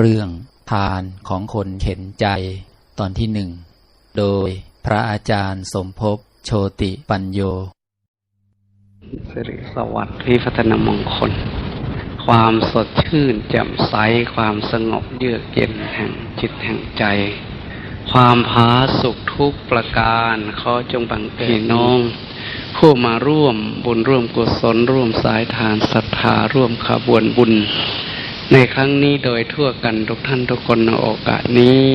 เรื่องทานของคนเข็นใจตอนที่หนึ่ง โดยพระอาจารย์สมภพโชติปัญโยสิริสวัสดิ์พิพัฒนมงคล ความสดชื่นแจ่มใส ความสงบเยือกเย็นแห่งจิตแห่งใจ ความพาสุขทุกประการขอจงบังเกิดน้องผู้มาร่วมบุญร่วมกุศลร่วมสายทานศรัทธาร่วมขบวนบุญ ในครั้งนี้โดยทั่วกันทุกท่านทุกคนในโอกาสนี้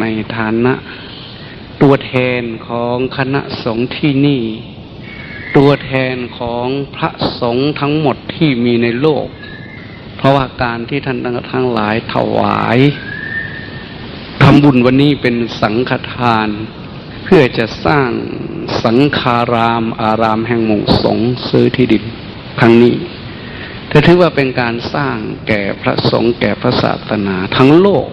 ในฐานะตัวแทนของคณะสงฆ์ที่นี่ ตัวแทนของพระสงฆ์ทั้งหมดที่มีในโลก เพราะว่าการที่ท่านทั้งหลายถวายทำบุญวันนี้เป็นสังฆทาน เพื่อจะสร้างสังฆารามอารามแห่งมู่สงซื้อที่ดินครั้งนี้ เธอถือว่าเป็นการสร้างแก่พระสงฆ์แก่พระศาสนาทั้งโลก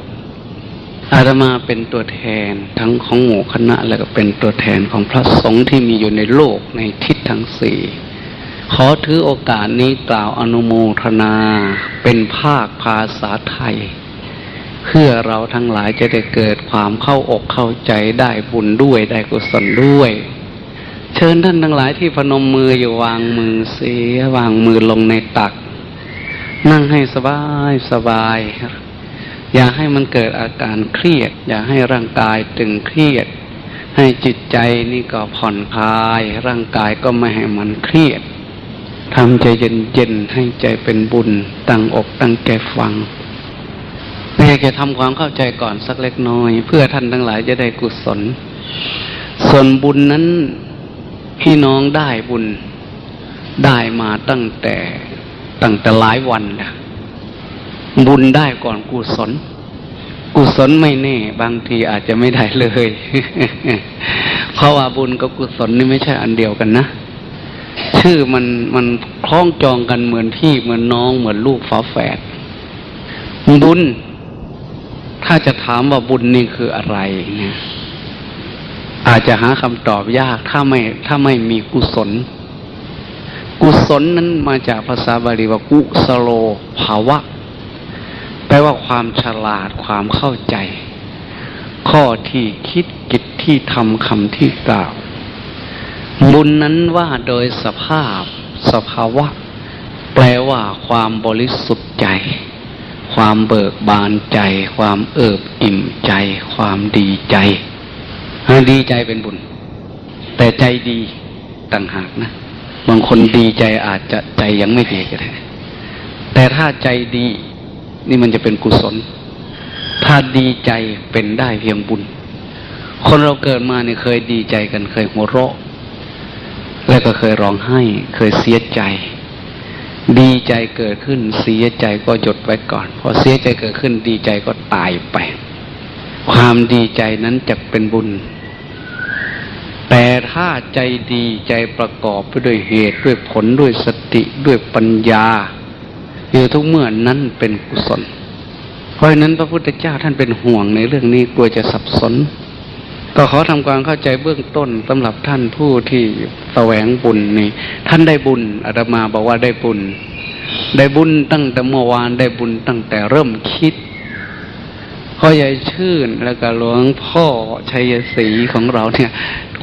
อาตมาเป็นตัวแทนทั้งของหมู่คณะ และก็เป็นตัวแทนของพระสงฆ์ที่มีอยู่ในโลกในทิศทั้งสี่ขอถือโอกาสนี้กล่าวอนุโมทนา เป็นภาคภาษาไทย เพื่อเราทั้งหลายจะได้เกิดความเข้าอกเข้าใจได้บุญด้วยได้กุศลด้วย เชิญท่านทั้งหลายที่พนมมืออยู่วางมือเสียวางมือลงในตัก นั่งให้สบายสบาย อย่าให้มันเกิดอาการเครียด อย่าให้ร่างกายตึงเครียด ให้จิตใจนี่ก็ผ่อนคลาย ร่างกายก็ไม่ให้มันเครียดทำใจเย็นๆให้ใจเป็นบุญ ตั้งอกตั้งใจฟังเพียงแค่ทำความเข้าใจก่อนสักเล็กน้อย เพื่อท่านทั้งหลายจะได้กุศล ส่วนบุญนั้นพี่น้องได้บุญได้มาตั้งแต่ ตั้งแต่หลายวันแล้วบุญได้ก่อนกุศล กุศลไม่แน่ บางทีอาจจะไม่ได้เลย เพราะว่าบุญกับกุศลนี่ไม่ใช่อันเดียวกันนะชื่อมันมันคล้องจองกันเหมือนพี่เหมือนน้องเหมือนลูกฝาแฝดบุญ ถ้าจะถามว่าบุญนี่คืออะไรเนี่ยอาจจะหาคำตอบยากถ้าไม่ถ้าไม่มีกุศล กุศลนั้นมาจากภาษาบาลีว่ากุสโลภาวะ แปลว่าความฉลาดความเข้าใจ ข้อที่คิดกิจที่ทำคำที่กล่าว บุญนั้นว่าโดยสภาพ สภาวะ แปลว่าความบริสุทธิ์ใจ ความเบิกบานใจ ความเอิบอิ่มใจ ความดีใจดีใจเป็นบุญ แต่ใจดีต่างหากนะ บางคนดีใจอาจจะใจยังไม่ดีก็ได้แต่ถ้าใจดี นี่มันจะเป็นกุศล ถ้าดีใจเป็นได้เพียงบุญ คนเราเกิดมาเนี่ยเคยดีใจกันเคยหัวเราะ แล้วก็เคยร้องไห้ เคยเสียใจ ดีใจเกิดขึ้นเสียใจก็หยุดไว้ก่อน พอเสียใจเกิดขึ้นดีใจก็ตายไป ความดีใจนั้นจะเป็นบุญ แต่ถ้าใจดีใจประกอบไปด้วยเหตุด้วยผลด้วยสติด้วยปัญญาอยู่ทุกเมื่อนั้นเป็นกุศล เพราะฉะนั้นพระพุทธเจ้าท่านเป็นห่วงในเรื่องนี้กลัวจะสับสน ก็ขอทำความเข้าใจเบื้องต้นสำหรับท่านผู้ที่แสวงบุญนี่ท่านได้บุญอาตมาบอกว่าได้บุญ ได้บุญตั้งแต่เมื่อวานได้บุญตั้งแต่เริ่มคิด พ่อใหญ่ชื่นแล้วก็หลวงพ่อชัยศรีของเราเนี่ย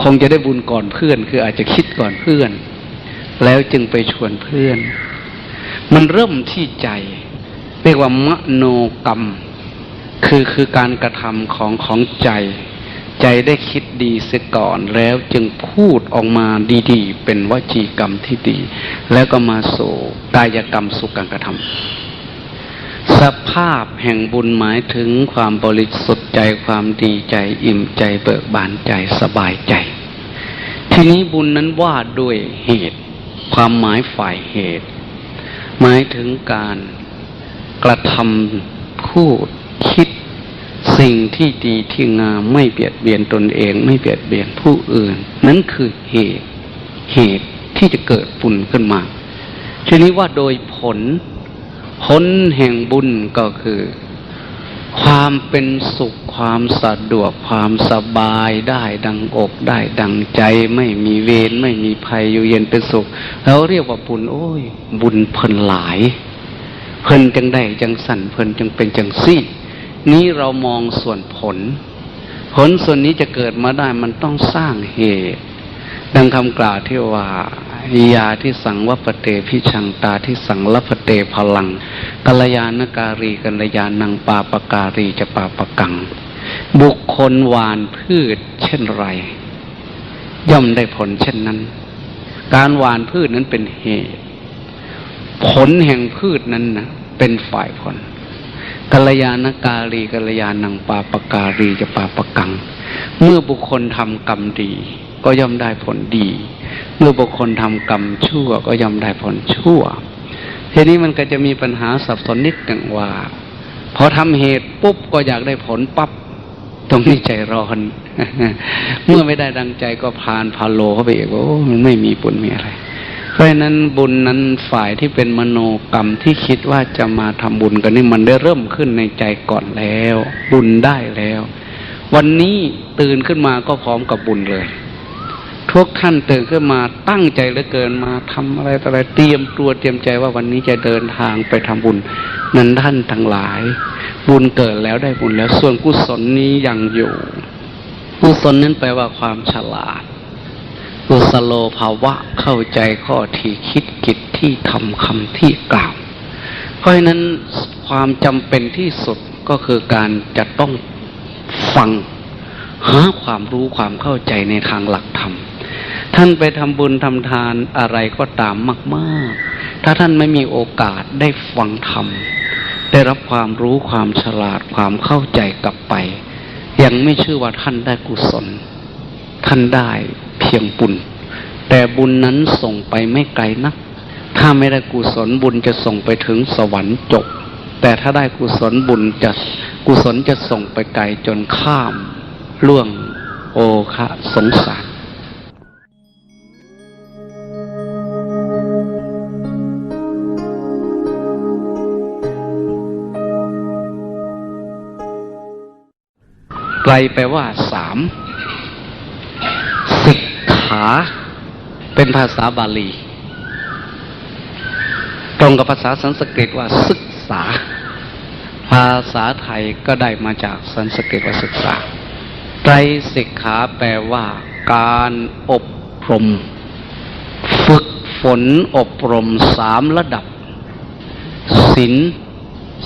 คงจะได้บุญก่อนเพื่อน คืออาจจะคิดก่อนเพื่อน แล้วจึงไปชวนเพื่อน มันเริ่มที่ใจ เรียกว่ามโนกรรม คือคือการกระทำของของใจ ใจได้คิดดีเสียก่อนแล้วจึงพูดออกมาดีๆ เป็นวจีกรรมที่ดี แล้วก็มาสู่กายกรรมสุการกระทำ สภาพแห่งบุญหมายถึงความบริสุทธิ์ใจความดีใจอิ่มใจเบิกบานใจสบายใจ ทีนี้บุญนั้นว่าด้วยเหตุ ความหมายฝ่ายเหตุ หมายถึงการกระทำพูดคิดสิ่งที่ดีที่งามไม่เบียดเบียนตนเอง ไม่เบียดเบียนผู้อื่น นั่นคือเหตุเหตุที่จะเกิดบุญขึ้นมาทีนี้ว่าโดยผล ผลแห่งบุญก็คือ ความเป็นสุขความสะดวกความสบายได้ดังอกได้ดังใจไม่มีเวรไม่มีภัยอยู่เย็นเป็นสุขเราเรียกว่าบุญโอ้ย บุญเพิ่นหลาย เพิ่นจังได้จังสั่นเพิ่นจังเป็นจังซี่ นี้เรามองส่วนผล ผลส่วนนี้จะเกิดมาได้มันต้องสร้างเหตุ ดังคำกล่าวที่ว่า ยาที่สังวัปเตพิชังตาที่สังลัพเตพลังกัลยาณการีกัลยาณังปาปการีจะปาปกัง บุคคลหวานพืชเช่นไร ย่อมได้ผลเช่นนั้น การหวานพืชนั้นเป็นเหตุ ผลแห่งพืชนั้นนะเป็นฝ่ายผลกัลยาณการีกัลยาณังปาปการีจะปาปกัง เมื่อบุคคลทำกรรมดี ก็ย่อมได้ผลดี เมื่อบุคคลทำกรรมชั่วก็ย่อมได้ผลชั่ว ทีนี้มันก็จะมีปัญหาสับสนนิดหนึ่งว่าพอทำเหตุปุ๊บก็อยากได้ผลปับ๊บตรงนี้ใจร้อน เมื่อไม่ได้ดังใจก็พานพาโลเข้าไปอีกว่าโอ้มันไม่มีบุญมีอะไร เพราะฉะนั้นบุญนั้นฝ่ายที่เป็นมโนกรรมที่คิดว่าจะมาทำบุญกันนี่มันได้เริ่มขึ้นในใจก่อนแล้ว บุญได้แล้ว วันนี้ตื่นขึ้นมาก็พร้อมกับบุญเลย ทุกท่านตื่นขึ้นมาตั้งใจเหลือเกินมาทำอะไรต่ออะไรเตรียมตัวเตรียมใจว่าวันนี้จะเดินทางไปทำบุญ นั้นท่านทั้งหลาย บุญเกิดแล้วได้บุญแล้ว ส่วนกุศลนี้ยังอยู่กุศลนั้นแปลว่าความฉลาดกุสโลภาวะเข้าใจข้อที่คิดกิจที่ทำคำที่กล่าว เพราะฉะนั้นความจำเป็นที่สุดก็คือการจะต้องฟัง หาความรู้ความเข้าใจในทางหลักธรรม ท่านไปทำบุญทำทานอะไรก็ตามมาก ๆ ถ้าท่านไม่มีโอกาสได้ฟังธรรม ได้รับความรู้ความฉลาดความเข้าใจกลับไป ยังไม่ชื่อว่าท่านได้กุศล ท่านได้เพียงบุญ แต่บุญนั้นส่งไปไม่ไกลนัก ถ้าไม่ได้กุศลบุญจะส่งไปถึงสวรรค์จบ แต่ถ้าได้กุศลบุญจะกุศลจะส่งไปไกลจนข้ามล่วงโอคะสงสาร ลแปลว่าสามสิกขาเป็นภาษาบาลี ตรงกับภาษาสันสกฤตว่าศึกษา ภาษาไทยก็ได้มาจากสันสกฤตว่าศึกษาไตรสิกขาแปลว่า การอบรม ฝึกฝนอบรมสามระดับศีล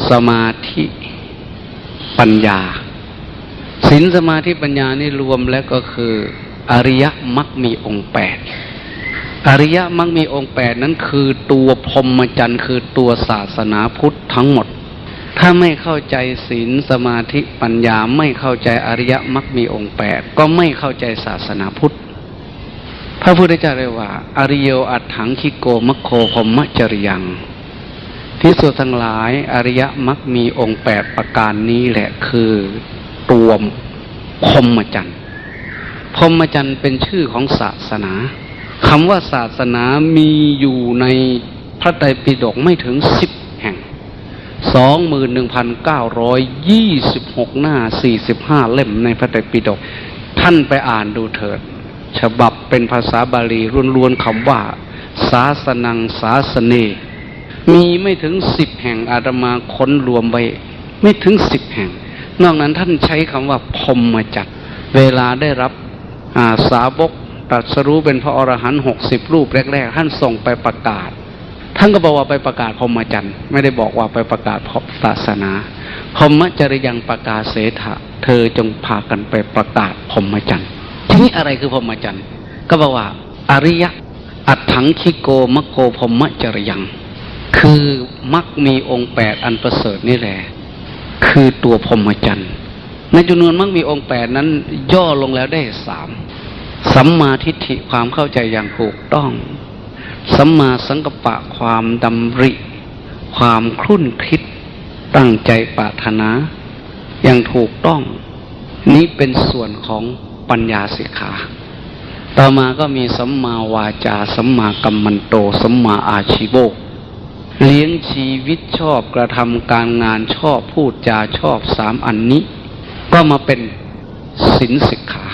สมาธิ ปัญญา ศีลสมาธิปัญญานี่รวมแล้วก็คือ อริยมรรคมีองค์แปดอริยมรรคมีองค์แปดนั้นคือตัวพรหมจรรย์คือตัวศาสนาพุทธทั้งหมด ถ้าไม่เข้าใจศีลสมาธิปัญญาไม่เข้าใจอริยมรรคมีองค์แปดก็ไม่เข้าใจศาสนาพุทธพระพุทธเจ้าเรียกว่า อริโยอัตถังคิโกมคโคพรหมจริยังที่สุดทั้งหลายอริยมรรคมีองค์แปดประการนี้แหละคือ ตัวพรมจรรย์พรมจรรย์เป็นชื่อของศาสนาคำว่าศาสนามีอยู่ในพระไตรปิฎกไม่ถึงสิบแห่งสองหมื่นหนึ่งพันเก้าร้อยยี่สิบหกหน้าสี่สิบห้าเล่มในพระไตรปิฎกท่านไปอ่านดูเถิด ฉบับเป็นภาษาบาลีล้วนๆคำว่า ศาสนังศาสเน มีไม่ถึงสิบแห่งอาตมาค้นรวมไว้ ไม่ถึงสิบแห่ง นอกนั้นท่านใช้คำว่าพรหมจักเวลาได้รับอาสาวกตรัสรู้เป็นพระอรหันต์หกสิบรูปแรก ๆ ท่านส่งไปประกาศ ท่านก็บอกว่าไปประกาศพรหมจรรย์ไม่ได้บอกว่าไปประกาศพศาสนาพรหมจริยังประกาศเสถะเธอจงพากันไปประกาศพรหมจรรย์ทีนี้อะไรคือพรหมจรรย์ก็บอกว่า อริยะอัตถังคิโกมะโกพรหมจริยัง คือมักมีองค์แปดอันประเสริฐนี่แหละ คือตัวพรหมจรรย์ในจำนวนมักมีองค์แปดนั้น ย่อลงแล้วได้สามสัมมาทิฏฐิความเข้าใจอย่างถูกต้องสัมมาสังกปะความดำริ ความครุ่นคิดตั้งใจปรารถนาอย่างถูกต้อง นี้เป็นส่วนของปัญญาสิกขา ต่อมาก็มีสัมมาวาจาสัมมากัมมันโตสัมมาอาชีโว เลี้ยงชีวิตชอบกระทำการงานชอบพูดจาชอบสามอันนี้ ก็มาเป็นศีลสิกขา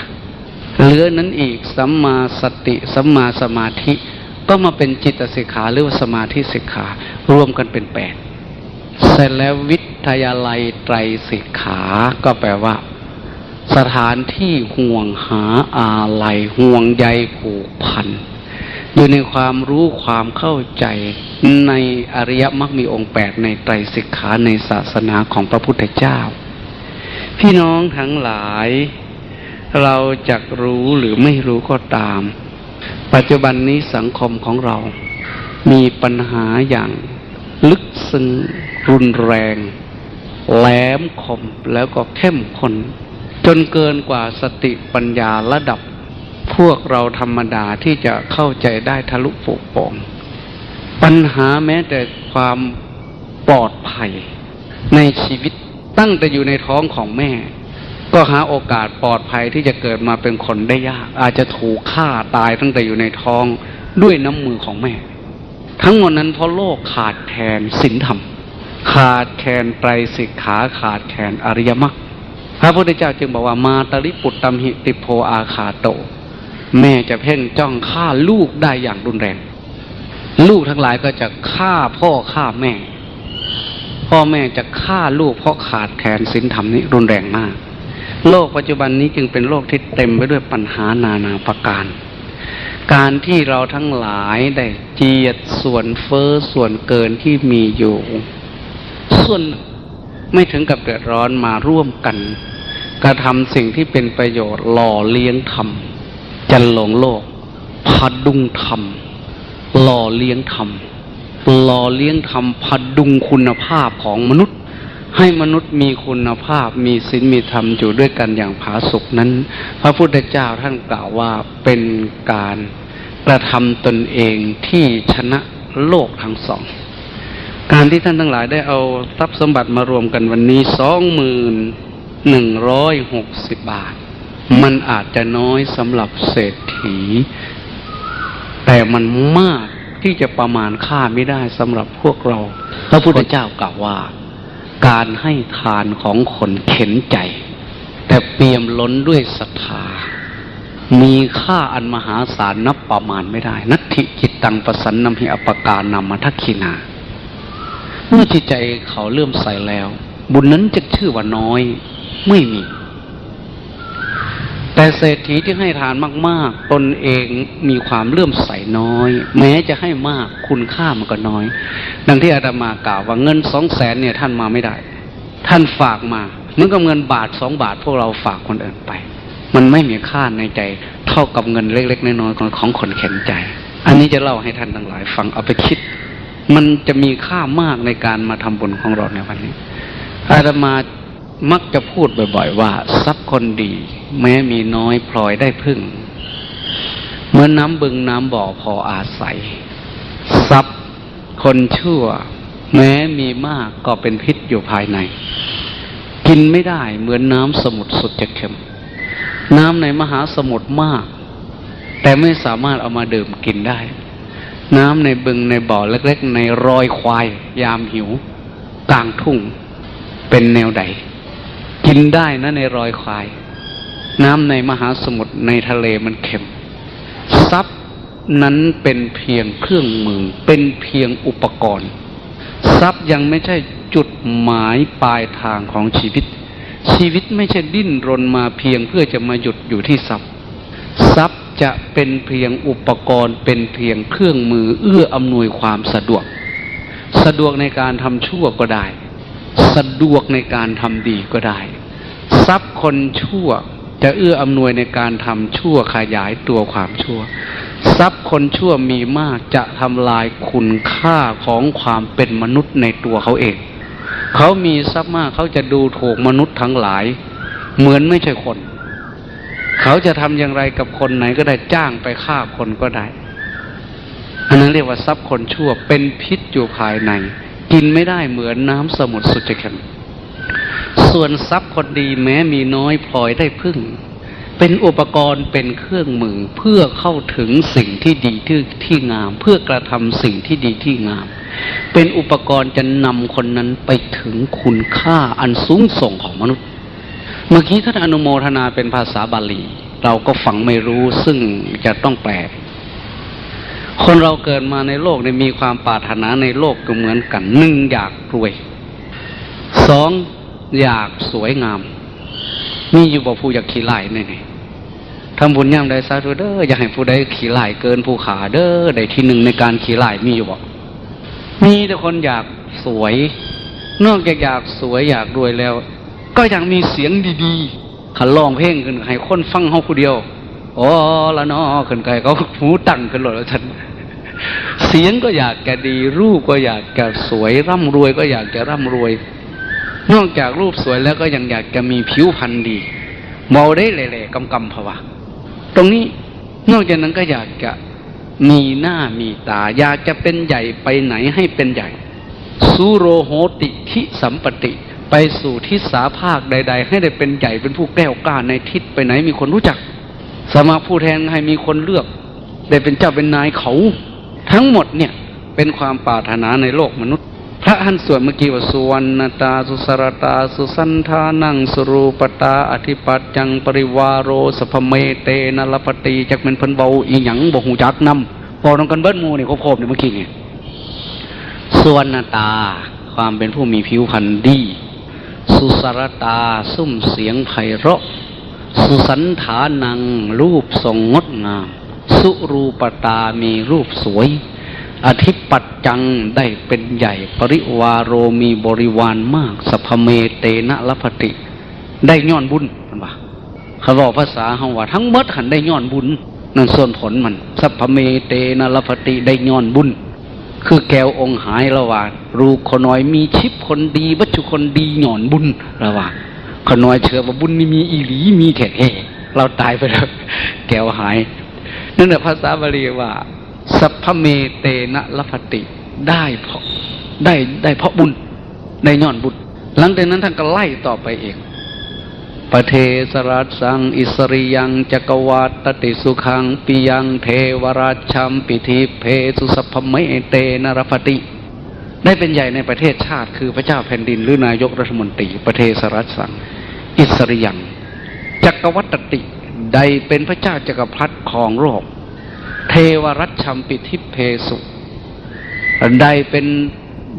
เหลือนั้นอีกสัมมาสติสัมมาสมาธิก็มาเป็นจิตสิกขาหรือว่าสมาธิสิกขารวมกันเป็นแปดเสร็จแล้ววิทยาลัยไตรสิกขา ก็แปลว่า สถานที่ห่วงหาอาลัยห่วงใยผูกพัน อยู่ในความรู้ความเข้าใจในอริยมรรคมีองค์แปดในไตรสิกขาในศาสนาของพระพุทธเจ้า พี่น้องทั้งหลาย เราจะรู้หรือไม่รู้ก็ตาม ปัจจุบันนี้สังคมของเรามีปัญหาอย่างลึกซึ้งรุนแรง แหลมคมแล้วก็เข้มข้นจนเกินกว่าสติปัญญาระดับ พวกเราธรรมดาที่จะเข้าใจได้ทะลุปุโป่งปัญหาแม้แต่ความปลอดภัยในชีวิตตั้งแต่อยู่ในท้องของแม่ ก็หาโอกาสปลอดภัยที่จะเกิดมาเป็นคนได้ยาก อาจจะถูกฆ่าตายตั้งแต่อยู่ในท้องด้วยน้ำมือของแม่ ทั้งหมดนั้นเพราะโลกขาดแคลนศีลธรรม ขาดแคลนไตรสิกขาขาดแคลนอริยมรรคพระพุทธเจ้าจึงบอกว่ามาตริปุตตมหิติโพอาคาโต แม่จะเพ่งจ้องฆ่าลูกได้อย่างรุนแรง ลูกทั้งหลายก็จะฆ่าพ่อฆ่าแม่ พ่อแม่จะฆ่าลูกเพราะขาดแคลนศีลธรรมนี้รุนแรงมาก โลกปัจจุบันนี้จึงเป็นโลกที่เต็มไปด้วยปัญหานานาประการ การที่เราทั้งหลายได้เจียดส่วนเฟอ้อส่วนเกินที่มีอยู่ ส่วนไม่ถึงกับเดือดร้อนมาร่วมกัน กระทำสิ่งที่เป็นประโยชน์หล่อเลี้ยงธรรม จันหลงโลกพดุงธรรมหล่อเลี้ยงธรรมหล่อเลี้ยงธรรมพดุงคุณภาพของมนุษย์ ให้มนุษย์มีคุณภาพมีศีลมีธรรมอยู่ด้วยกันอย่างผาสุกนั้น พระพุทธเจ้าท่านกล่าวว่าเป็นการกระทำตนเองที่ชนะโลกทั้งสอง การที่ท่านทั้งหลายได้เอาทรัพย์สมบัติมารวมกันวันนี้สองหมื่นหนึ่งร้อยหกสิบบาท มันอาจจะน้อยสำหรับเศรษฐี แต่มันมากที่จะประมาณค่าไม่ได้สำหรับพวกเรา พระพุทธเจ้ากล่าวว่า การให้ทานของคนเข็นใจ แต่เปี่ยมล้นด้วยศรัทธา มีค่าอันมหาศาลนับประมาณไม่ได้ นัตถิจิตตังประสันนำหิอปการนามาทักขินาเมื่อจิตใจเขาเลื่อมใสแล้ว บุญนั้นจะชื่อว่าน้อยไม่มี แต่เศรษฐีที่ให้ทานมาก ๆ ตนเองมีความเลื่อมใสน้อย แม้จะให้มากคุณค่ามันก็น้อย ดังที่อาตมากล่าวว่าเงินสองแสนเนี่ยท่านมาไม่ได้ ท่านฝากมาเหมือนกับเงินบาทสองบาท พวกเราฝากคนอื่นไป มันไม่มีค่าในใจ เท่ากับเงินเล็ก ๆ น้อยๆของของคนเข็นใจ อันนี้จะเล่าให้ท่านทั้งหลายฟังเอาไปคิด มันจะมีค่ามากในการมาทำบุญของเราในวันนี้อาตมา มักจะพูดบ่อย ๆ ว่า ทรัพย์คนดี แม้มีน้อยพลอยได้พึ่ง เมื่อนน้ำบึงน้ำบ่อพออาศัย ทรัพย์คนชั่ว แม้มีมากก็เป็นพิษอยู่ภายใน กินไม่ได้เหมือนน้ำสมุทรสุดจะเค็ม น้ำในมหาสมุทรมาก แต่ไม่สามารถเอามาดื่มกินได้ น้ำในบึงในบ่อเล็ก ๆ ในรอยควาย ยามหิวกลางทุ่งเป็นแนวใด กินได้นะในรอยควาย น้ำในมหาสมุทรในทะเลมันเค็มทรัพย์นั้นเป็นเพียงเครื่องมือ เป็นเพียงอุปกรณ์ ทรัพย์ยังไม่ใช่จุดหมายปลายทางของชีวิต ชีวิตไม่ใช่ดิ้นรนมาเพียงเพื่อจะมาหยุดอยู่ที่ทรัพย์ ทรัพย์จะเป็นเพียงอุปกรณ์ เป็นเพียงเครื่องมือ เอื้ออำนวยความสะดวก สะดวกในการทำชั่วก็ได้ สะดวกในการทำดีก็ได้ ทรัพย์คนชั่วจะเอื้ออำนวยในการทำชั่วขยายตัวความชั่ว ทรัพย์คนชั่วมีมากจะทำลายคุณค่าของความเป็นมนุษย์ในตัวเขาเอง เขามีทรัพย์มากเขาจะดูถูกมนุษย์ทั้งหลาย เหมือนไม่ใช่คน เขาจะทำอย่างไรกับคนไหนก็ได้จ้างไปฆ่าคนก็ได้อันนั้นเรียกว่าทรัพย์คนชั่วเป็นพิษอยู่ภายใน กินไม่ได้เหมือนน้ำสมุทรสุดจะเค็มส่วนทรัพย์คนดีแม้มีน้อยพลอยได้พึ่ง เป็นอุปกรณ์เป็นเครื่องมือเพื่อเข้าถึงสิ่งที่ดีที่ที่งาม เพื่อกระทำสิ่งที่ดีที่งาม เป็นอุปกรณ์จะนำคนนั้นไปถึงคุณค่าอันสูงส่งของมนุษย์ เมื่อกี้ท่านอนุโมทนาเป็นภาษาบาลี เราก็ฟังไม่รู้ซึ่งจะต้องแปล คนเราเกิดมาในโลกเนี่ยมีความปรารถนาในโลกก็เหมือนกันหนึ่งอยากรวยสองอยากสวยงาม มีอยู่บ่ผู้อยากขี้ไล่แน่ๆทำบุญย่ำใดสาธุเด้ออยากให้ผู้ใดขี้ไล่เกินผู้ขาเด้อใดที่หนึ่งในการขี้ไล่มีอยู่บ่มีแต่คนอยากสวย นอกจากอยากสวยอยากรวยแล้ว ก็ยากมีเสียงดีๆขันร้องเพลงขึ้นให้คนฟังเฮาผู้เดียวอ๋อและเนาะขึ้นไกลเขาหูตั้งขึ้นหลดแล้วฉัน เสียงก็อยากจะดี รูปก็อยากจะสวย ร่ำรวยก็อยากจะร่ำรวย นอกจากรูปสวยแล้วก็ยังอยากจะมีผิวพรรณดีเมาได้แหล่ๆกำกำภาวะ ตรงนี้นอกจากนั้นก็อยากจะมีหน้ามีตา อยากจะเป็นใหญ่ไปไหนให้เป็นใหญ่สุโรโหติทิสัมปติไปสู่ทิศสาภาคใด ๆ ให้ได้เป็นใหญ่เป็นผู้แก้วกล้าในทิศไปไหนมีคนรู้จัก สมาผู้แทนให้มีคนเลือก ได้เป็นเจ้าเป็นนายเขา ทั้งหมดเนี่ยเป็นความปรารถนาในโลกมนุษย์ พระหันสวดเมื่อกี้ว่าสุวรรณตาสุสรตา สุสันธานังสรูปตา อธิปัตจังปริวารโรสพเมเตนลปตีจักเป็นพิ่นเบาอีหยังบ่หูจักนำพอต้องกันเบิ้ลมูนี่ยครบๆเนี่ยเมื่อกี้เนี่ยส่วนตาความเป็นผู้มีผิวพรรณดี สุสรตาซุ้มเสียงไพเราะ สุสันฐานังรูปทรงงดงาม สุรูปตามีรูปสวย อธิปัตจังได้เป็นใหญ่ ปริวารโรมีบริวารมากสพเมเตนะลพติ ได้ย้อนบุญมันว่าเขาบอกภาษาเขาว่า ทั้งหมดหันได้ย้อนบุญ นั่นส่วนผลมันสัพเมเตนะลพติได้ย้อนบุญ คือแก้วองค์หายระหว่างรูขน้อยมีชิปคนดีวัตถุคนดีหย่อนบุญระหว่างขน้อยเชื่อว่าบุญนี่มีอีหลีมีแท้ๆเราตายไปแล้วแก้วหาย นั่นแหละภาษาบาลีว่า สัพพเมเตนะลพติ ได้เพราะได้ได้เพราะบุญได้ย้อนบุญ หลังจากนั้นท่านก็ไล่ต่อไปเองปเทสรัสสัง อิสริยังจักรวัตติสุขังปิยังเทวราชัมปิธิเพสุสัพพเมเตนรพติ ได้เป็นใหญ่ในประเทศชาติ คือพระเจ้าแผ่นดินหรือนายกรัฐมนตรีประเทศรัสสัง อิสริยังจักรวัตติ ใดเป็นพระเจ้าจักรพรรดิของโลก เทวรัชชัมปิธิเพสุใดเป็น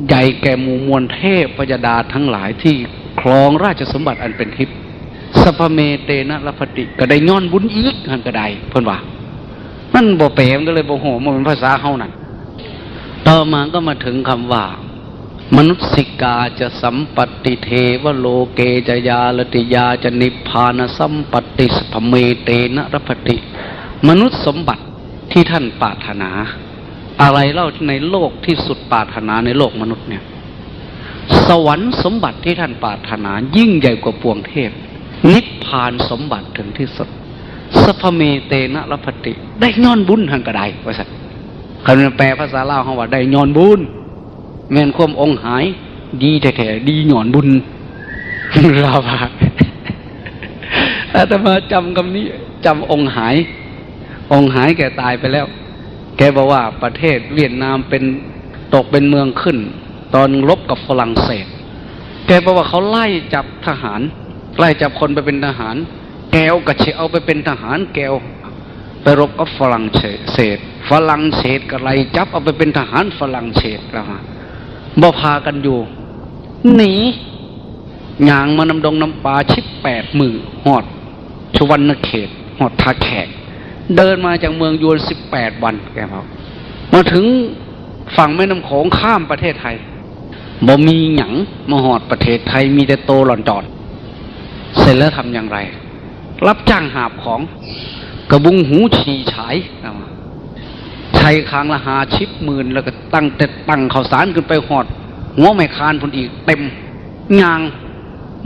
ใหญ่แก่หมู่มวลเทพพยดาทั้งหลายที่ครองราชสมบัติอันเป็นทิพย์สัพเมเตนะลพติก็ได้ย้อนบุญอีกหันก็ไดเพิ่นว่ามันบ่เปรมก็เลยบ่โหมันเป็นภาษาเฮานั่นต่อมาก็มาถึงคำว่า มนุษสิกาจะสัมปติเทวโลเกจะยาลติยาจะนิพพานสัมปติสัพเมเตนะรพติ มนุษย์สมบัติที่ท่านปรารถนา อะไรเล่าในโลกที่สุดปรารถนาในโลกมนุษย์เนี่ย สวรรค์สมบัติที่ท่านปรารถนา ยิ่งใหญ่กว่าปวงเทพ นิพพานสมบัติถึงที่สุดสัพพเมเตนะรพติ ได้ย้อนบุญทางกระไดว่าสัตว์คำแปลภาษาลาวเขาว่าได้ย้อนบุญ แม่นความองหาย ดีแท้ๆดีหย้อนบุญลาวาอาตมาจำคำนี้จำองหาย องหายแกตายไปแล้ว แกบอกว่าประเทศเวียดนามเป็นตกเป็นเมืองขึ้น ตอนรบกับฝรั่งเศส แกบอกว่าเขาไล่จับทหาร ไล่จับคนไปเป็นทหาร แกวกระเชเอาไปเป็นทหารแกวไปรบกับฝรั่งเศส ฝรั่งเศสก็ไล่จับเอาไปเป็นทหารฝรั่งเศสแล้วมา บ่พากันอยู่ หนีหยางมานำดงน้ำปลาชิบแปดมือหอดชวันนเขตหอดทาแขก เดินมาจากเมืองยวนสิบแปดวันแกบอกมาถึงฝั่งแม่น้ำโขงข้ามประเทศไทยบ่มีหยังมาหอดประเทศไทยมีแต่โตหล่อนจอด เสร็จแล้วทำอย่างไร รับจ้างหาบของกระบุงหูฉี่ฉายเอาม ใช้คางละหาชิปหมื่นแล้วก็ตั้งแต่ตั้งข่าวสารขึ้นไปหอดหัวไม่คานพนอีกเต็มยาง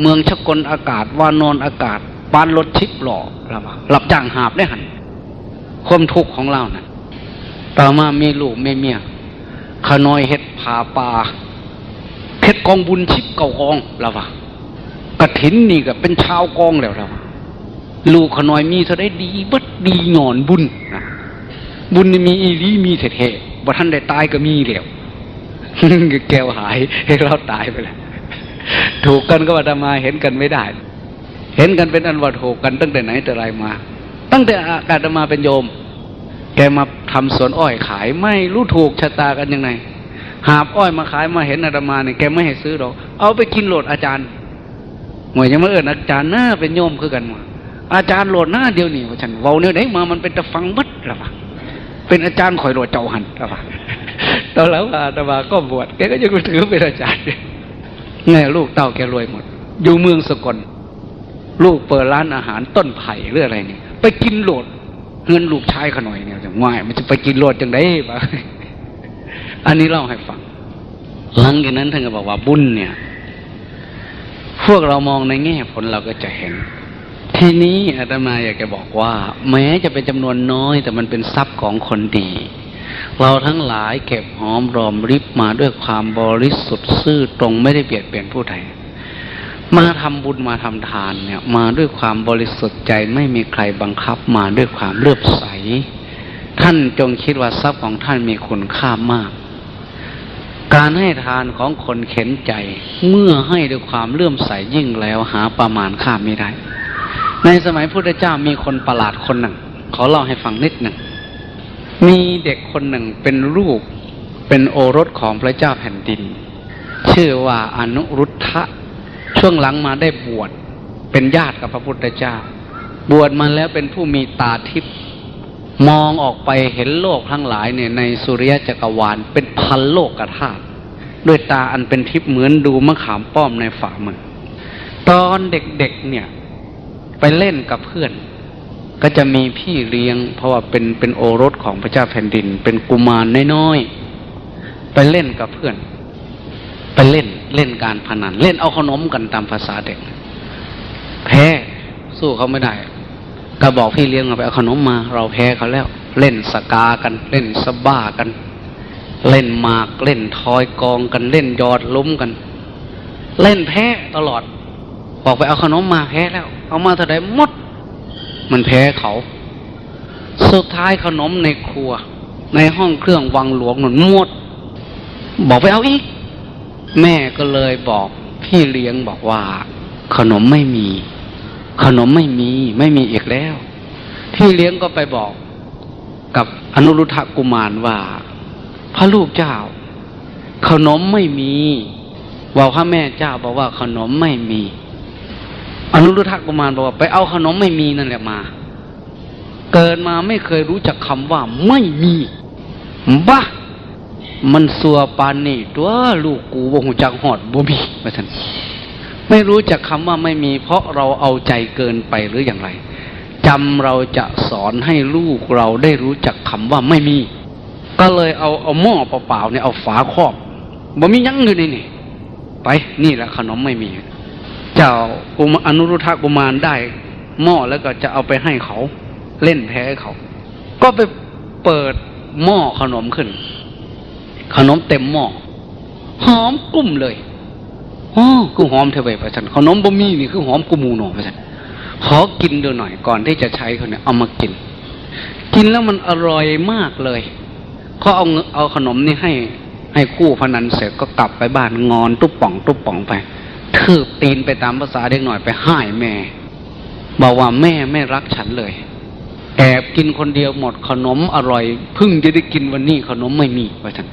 เมืองชกลอากาศวานอนอากาศปานรถชิปหล่อรับว่ารับจ้างหาบได้หันความทุกข์ของเรานะ่ะต่อมามีลูกไมีเมียขน้อยเฮ็ดผาปลาเฮ็ดกองบุญชิปเก่ากองล้วว่ากระถินนี่ก็เป็นชาวกองแล้วล้วว่าลูกขน้อยมีเท่าได้ดีบัดดีหงอนบุญนะ บุญมีอีรีมีเท่ๆบ่ท่านได้ตายก็มีแล้วแก้วหายให้เราตายไปแล้วถูกกันก็ว่าจะมาเห็นกันไม่ได้ เห็นกันเป็นอันว่าถูกกันตั้งแต่ไหนแต่ไรมา ตั้งแต่อาตมาเป็นโยม แกมาทำสวนอ้อยขายไม่รู้ถูกชะตากันยังไงหาบอ้อยมาขายมาเห็นอาตมาเนี่ยแกไม่ให้ซื้อหรอก เอาไปกินโหลดอาจารย์หมวยยังมาเอิญอาจารย์หน้าเป็นโยมคือกันว่าอาจารย์โหลดหน้าเดียวนี่ว่าฉันเว้าเนี่ยไหนมามันเป็นตะฟังบัดละวะ เป็นอาจารย์คอยโหลดเจ้าหันละวะตอนแล้วอาตมาก็บวชแกก็ยังถือเป็นอาจารย์ไงลูกเต้าแกรวยหมด อยู่เมืองสกลลูกเปิดร้านอาหารต้นไผ่หรืออะไรเนี่ยไปกินโหลดเงินลูกชายเขาหน่อยเนี่ยจะง่ายมันจะไปกินโหลดจังได้ปะอันนี้เล่าให้ฟัง หลังจากนั้นท่านก็บอกว่าบุญเนี่ย พวกเรามองในแง่ผลเราก็จะเห็น ทีนี้อาตมาอยากจะบอกว่า แม้จะเป็นจำนวนน้อย แต่มันเป็นทรัพย์ของคนดี เราทั้งหลายเก็บหอมรอมริบมาด้วยความบริสุทธิ์ซื่อตรงไม่ได้เบียดเบียนผู้ใดมาทำบุญมาทำทานเนี่ย มาด้วยความบริสุทธิ์ใจไม่มีใครบังคับมาด้วยความเลือบใส ท่านจงคิดว่าทรัพย์ของท่านมีคุณค่ามาก การให้ทานของคนเข็นใจ เมื่อให้ด้วยความเลื่อมใสยิ่งแล้วหาประมาณค่าไม่ได้ ในสมัยพุทธเจ้ามีคนประหลาดคนหนึ่ง ขอเล่าให้ฟังนิดหนึ่ง มีเด็กคนหนึ่งเป็นลูกเป็นโอรสของพระเจ้าแผ่นดิน ชื่อว่าอนุรุทธะช่วงหลังมาได้บวชเป็นญาติกับพระพุทธเจ้า บวชมาแล้วเป็นผู้มีตาทิพย์มองออกไปเห็นโลกทั้งหลายเนี่ยในสุริยะจักรวาลเป็นพันโลกกธาตุด้วยตาอันเป็นทิพย์เหมือนดูมะขามป้อมในฝ่ามือตอนเด็กๆเนี่ย ไปเล่นกับเพื่อน ก็จะมีพี่เลี้ยง เพราะว่าเป็นเป็นโอรสของพระเจ้าแผ่นดิน เป็นกุมารน้อยๆไปเล่นกับเพื่อน ไปเล่นเล่นการพนัน เล่นเอาขนมกันตามภาษาเด็กแพ้สู้เขาไม่ได้ ก็บอกพี่เลี้ยงเอาไปเอาขนมมา เราแพ้เขาแล้ว เล่นสกากัน เล่นสบ้ากัน เล่นหมากเล่นทอยกองกัน เล่นยอดล้มกัน เล่นแพ้ตลอด บอกไปเอาขนมมาแพ้แล้ว เอามาเท่าไดหมด มันแพ้เขา สุดท้ายขนมในครัว ในห้องเครื่องวังหลวงหนุนหมด บอกไปเอาอีก แม่ก็เลยบอกพี่เลี้ยงบอกว่า ขนมไม่มี ขนมไม่มี ไม่มีอีกแล้ว พี่เลี้ยงก็ไปบอกกับอนุรุทธกุมารว่า พระลูกเจ้า ขนมไม่มีบอกพระแม่เจ้าบอกว่าขนมไม่มี อนุรุทธกุมารบอกว่าไปเอาขนมไม่มีนั่นแหละมา เกิดมาไม่เคยรู้จักคำว่าไม่มีบ้ามันสัวปานนี่ตัวลูกกูบ่หูจักหอดบ่มีว่าท่านไม่รู้จักคำว่าไม่มี เพราะเราเอาใจเกินไปหรืออย่างไรจำเราจะสอนให้ลูกเราได้รู้จักคำว่าไม่มี ก็เลยเอาเอาหม้อเปล่าๆเนี่ยเอาฝาครอบบ่มียั้งอยู่นี่นี่ไปนี่แหละขนมไม่มี เจ้ากุมอนุรุทธกุมารได้ หม้อแล้วก็จะเอาไปให้เขาเล่นแพ้เขา ก็ไปเปิดหม้อขนมขึ้น ขนมเต็มหม้อหอมกุ้มเลยอ๋อคือหอมเทเวพระฉันขนมบะหมี่นี่คือหอมกุมูหนอพระฉันขอกินดูหน่อยก่อนที่จะใช้เขาเนี่ยเอามากิน กินแล้วมันอร่อยมากเลยเขาเอาเงินเอาขนมนี่ให้ให้คู่พนันเสร็จก็กลับไปบ้านงอนตุ๊บป่องตุ๊บป่องไป ทืบตีนไปตามภาษาเด็กหน่อยไปห้ายแม่ บอกว่าแม่ไม่รักฉันเลย แอบกินคนเดียวหมดขนมอร่อยเพิ่งจะได้กินวันนี้ขนมไม่มีว่าฉัน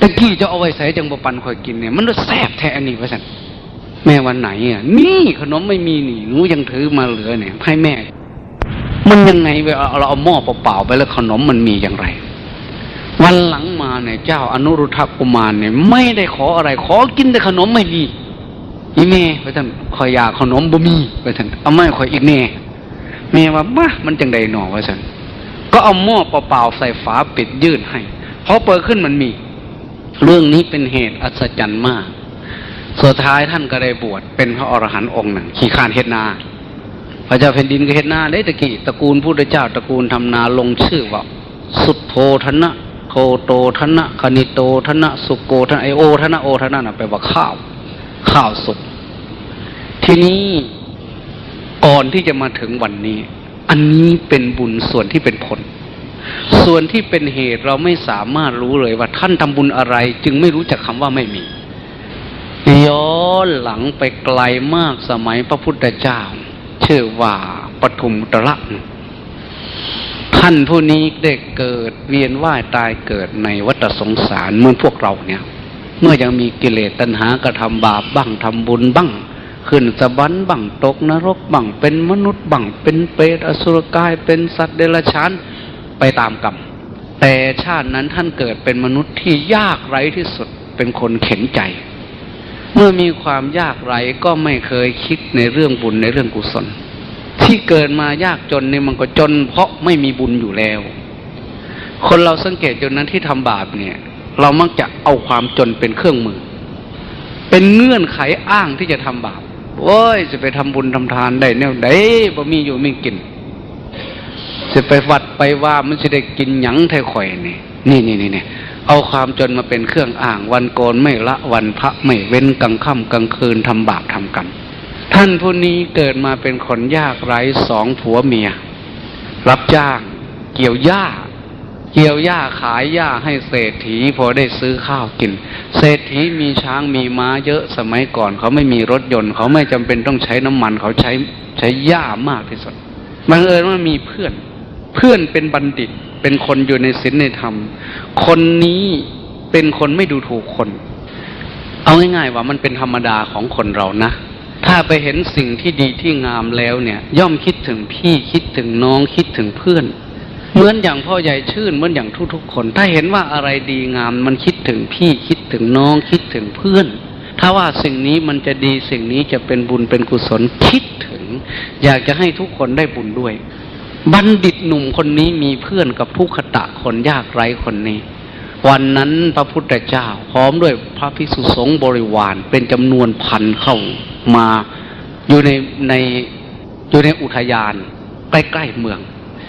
ตะกี้จะเอาไว้ใส่จังบปันคอยกินเนี่ยมันแสบแท้อันนี้ว่าฉันแม่วันไหนอะนี่ขนมไม่มีนี่หนูยังถือมาเหลือเนี่ยให้แม่ มันยังไงไปเอาเราเอาหม้อเปล่าๆไปแล้วขนมมันมีอย่างไรวันหลังมาเนี่ยเจ้าอนุรุทธกุมารเนี่ยไม่ได้ขออะไร ขอกินแต่ขนมไม่มี อีแม่ไปท่านคอยอยากขนมบ่มีไปท่านเอาไม่คอยอีกแน่แม่ว่าบ้ามันจังใดหนอวะฉันก็เอาหม้อเปล่าๆใส่ฝาปิดยื่นให้พอเปิดขึ้นมันมี เรื่องนี้เป็นเหตุอัศจรรย์มากสุดท้ายท่านก็ได้บวชเป็นพระอรหันต์องค์หนึ่งขี่ขานเฮ็ดนาพระเจ้าแผ่นดินก็เฮ็ดนาได้ตะกี้ตระกูลพุทธเจ้าตระกูลทำนาลงชื่อว่า สุดโทธนะโคโตธนะคณิโตธนะสุโกธนะไอโอธนะโอธนะน่ะแปลว่าข้าว ข้าวสุกทีนี้ก่อนที่จะมาถึงวันนี้ อันนี้เป็นบุญส่วนที่เป็นผล ส่วนที่เป็นเหตุเราไม่สามารถรู้เลยว่าท่านทำบุญอะไร จึงไม่รู้จักคำว่าไม่มีย้อนหลังไปไกลมากสมัยพระพุทธเจ้า ชื่อว่าปทุมตระท่านผู้นี้ได้เกิดเวียนว่ายตายเกิดในวัฏสงสารเหมือนพวกเราเนี่ย เมื่อยังมีกิเลสตัณหากระทำบาปบ้างทำบุญบ้าง ขึ้นสวรรค์บ้างตกนรกบ้างเป็นมนุษย์บ้างเป็นเปรตอสุรกายเป็นสัตว์เดรัจฉานไปตามกรรมแต่ชาตินั้นท่านเกิดเป็นมนุษย์ที่ยากไร้ที่สุดเป็นคนเข็นใจ เมื่อมีความยากไร้ก็ไม่เคยคิดในเรื่องบุญในเรื่องกุศล ที่เกิดมายากจนเนี่ยมันก็จน เพราะไม่มีบุญอยู่แล้ว คนเราสังเกตจนนั้นที่ทำบาปเนี่ย เรามักจะเอาความจนเป็นเครื่องมือ เป็นเงื่อนไขอ้างที่จะทำบาปโอ้ยจะไปทำบุญทำทานได้แน่วไหนบ่มีอยู่มีกินจะไปวัดไปว่ามันจะได้กินหยังไทยข่อยนี่นี่นี่นี่นี่เอาความจนมาเป็นเครื่องอ้าง วันโกนไม่ละวันพระไม่เว้นกลางค่ำกลางคืนทำบาปทำกรรมท่านผู้นี้เกิดมาเป็นคนยากไร้สองผัวเมีย รับจ้าง เกี่ยวหญ้า เกี่ยวหญ้าขายหญ้าให้เศรษฐีพอได้ซื้อข้าวกิน เศรษฐีมีช้างมีม้าเยอะสมัยก่อน เขาไม่มีรถยนต์ เขาไม่จำเป็นต้องใช้น้ำมัน เขาใช้ใช้หญ้ามากที่สุดบังเอิญว่ามีเพื่อน เพื่อนเป็นบัณฑิต เป็นคนอยู่ในศีลในธรรม คนนี้เป็นคนไม่ดูถูกคน เอาง่ายๆว่ามันเป็นธรรมดาของคนเรานะถ้าไปเห็นสิ่งที่ดีที่งามแล้วเนี่ย ย่อมคิดถึงพี่คิดถึงน้องคิดถึงเพื่อน เหมือนอย่างพ่อใหญ่ชื่นเหมือนอย่างทุกๆคน ถ้าเห็นว่าอะไรดีงามมันคิดถึงพี่คิดถึงน้องคิดถึงเพื่อน ถ้าว่าสิ่งนี้มันจะดีสิ่งนี้จะเป็นบุญเป็นกุศลคิดถึง อยากจะให้ทุกคนได้บุญด้วย บัณฑิตหนุ่มคนนี้มีเพื่อนกับทุกขตะคนยากไร้คนนี้ วันนั้นพระพุทธเจ้า พร้อมด้วยพระภิกษุสงฆ์บริวารเป็นจำนวนพันเข้ามาอยู่ในในอยู่ในอุทยานใกล้ๆเมือง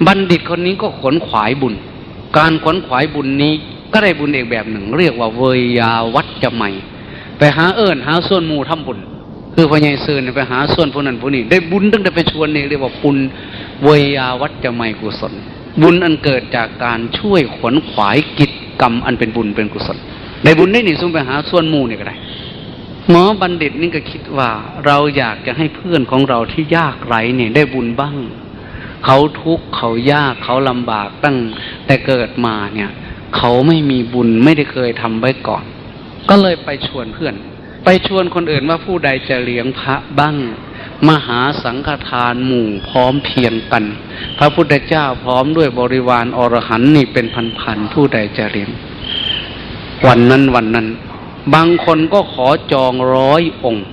บัณฑิตคนนี้ก็ขนขวายบุญ การขนขวายบุญนี้ก็ได้บุญเอกแบบหนึ่ง เรียกว่าเวยาวัจจะไม่ไปหาเอิญหาส่วนมู่ทำบุญ คือพญายซื่อเนี่ยไปหาส่วนผู้นั้นผู้นี้ได้บุญตั้งแต่ไปชวนนี่เรียกว่าบุญเวยาวัจจะไม่กุศล บุญอันเกิดจากการช่วยขนขวายกิจกรรมอันเป็นบุญเป็นกุศลได้บุญได้หนีซุ่มไปหาส่วนมูนี่ก็ได้หมอบัณฑิตนี่ก็คิดว่าเราอยากจะให้เพื่อนของเราที่ยากไร้เนี่ยได้บุญบ้าง เขาทุกข์เขายากเขาลำบากตั้งแต่เกิดมาเนี่ย เขาไม่มีบุญไม่ได้เคยทำไว้ก่อน ก็เลยไปชวนเพื่อน ไปชวนคนอื่นว่าผู้ใดจะเลี้ยงพระบ้าง มหาสังฆทานหมู่พร้อมเพียงกัน พระพุทธเจ้าพร้อมด้วยบริวารอรหันต์นี่เป็นพันๆผู้ใดจะเลี้ยงวันนั้นวันนั้น บางคนก็ขอจองร้อยองค์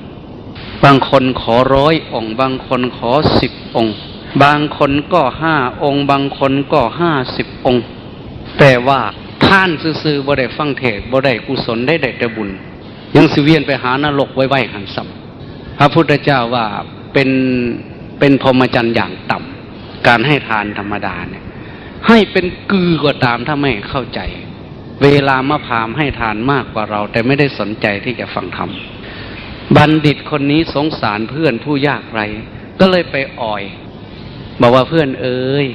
บางคนขอร้อยองค์ บางคนขอสิบองค์ บางคนก็ห้าองค์ บางคนก็ห้าสิบองค์ แต่ว่าท่านซื่อๆบ่ได้ฟังเทศบ่ได้กุศลได้ได้แต่บุญ ยังสิเวียนไปหานรกไว้ไว้หันซ้ำพระพุทธเจ้าว่าเป็นเป็นพรหมจรรย์อย่างต่ำการให้ทานธรรมดาเนี่ย ให้เป็นกือก็ตามถ้าไม่เข้าใจ เวลามะพามให้ทานมากกว่าเรา แต่ไม่ได้สนใจที่จะฟังธรรมบัณฑิตคนนี้สงสารเพื่อนผู้ยากไร ก็เลยไปอ่อย บอกว่าเพื่อนเอ้ย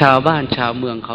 ชาวบ้านชาวเมืองเขา